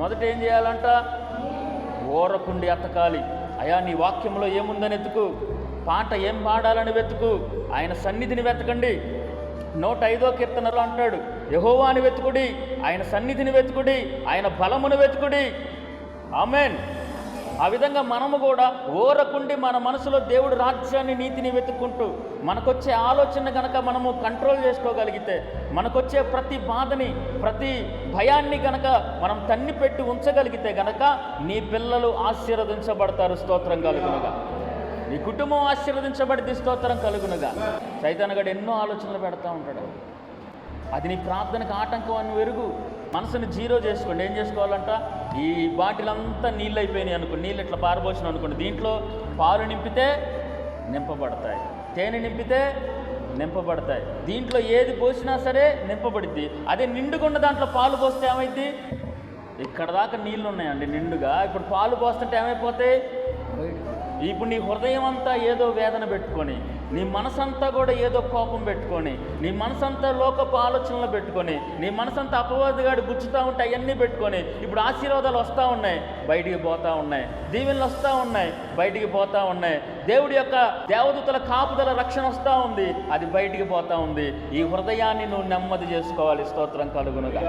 మొదట ఏం చేయాలంట? ఓరకుండి అతకాలి. అయా నీ వాక్యంలో ఏముందని వెతుకు? పాట ఏం పాడాలని వెతుకు? ఆయన సన్నిధిని వెతకండి. నూట ఐదో కీర్తనలో అంటాడు యహోవాని వెతుకుడి ఆయన సన్నిధిని వెతుకుడి ఆయన బలమును వెతుకుడి. ఆమెన్. ఆ విధంగా మనము కూడా ఓరకుండి మన మనసులో దేవుడు రాజ్యాన్ని నీతిని వెతుక్కుంటూ మనకొచ్చే ఆలోచన కనుక మనము కంట్రోల్ చేసుకోగలిగితే మనకొచ్చే ప్రతి బాధని ప్రతి భయాన్ని గనక మనం తన్ని పెట్టి ఉంచగలిగితే గనక నీ పిల్లలు ఆశీర్వదించబడతారు స్తోత్రం కలుగునుగా. నీ కుటుంబం ఆశీర్వదించబడితే స్తోత్రం కలుగునుగా. చైతన్యగడు ఎన్నో ఆలోచనలు పెడతా ఉంటాడు. అది నీ ప్రార్థనకు ఆటంకం అని వెరుగు. మనసుని జీరో చేసుకోండి. ఏం చేసుకోవాలంట? ఈ బాటిల్ అంతా నీళ్ళు అయిపోయినాయి అనుకోండి నీళ్ళు ఇట్లా పారబోసిన అనుకోండి. దీంట్లో పాలు నింపితే నింపబడతాయి. తేనె నింపితే నింపబడతాయి. దీంట్లో ఏది పోసినా సరే నింపబడిద్ది. అదే నిండుకున్న దాంట్లో పాలు పోస్తే ఏమైద్ది? ఇక్కడ దాకా నీళ్ళు ఉన్నాయండి నిండుగా. ఇప్పుడు పాలు పోస్తుంటే ఏమైపోతాయి? ఇప్పుడు నీ హృదయం అంతా ఏదో వేదన పెట్టుకొని నీ మనసంతా కూడా ఏదో కోపం పెట్టుకొని నీ మనసంతా లోకపు ఆలోచనలు పెట్టుకొని నీ మనసంతా అపవాదిగాడు గుచ్చుతూ ఉంటే అవన్నీ పెట్టుకొని ఇప్పుడు ఆశీర్వాదాలు వస్తూ ఉన్నాయి బయటికి పోతూ ఉన్నాయి దీవెనలు వస్తూ ఉన్నాయి బయటికి పోతూ ఉన్నాయి. దేవుడి యొక్క దేవదూతల కాపుదల రక్షణ వస్తూ ఉంది అది బయటికి పోతూ ఉంది. ఈ హృదయాన్ని నువ్వు నెమ్మది చేసుకోవాలి. స్తోత్రం కలుగునుగా.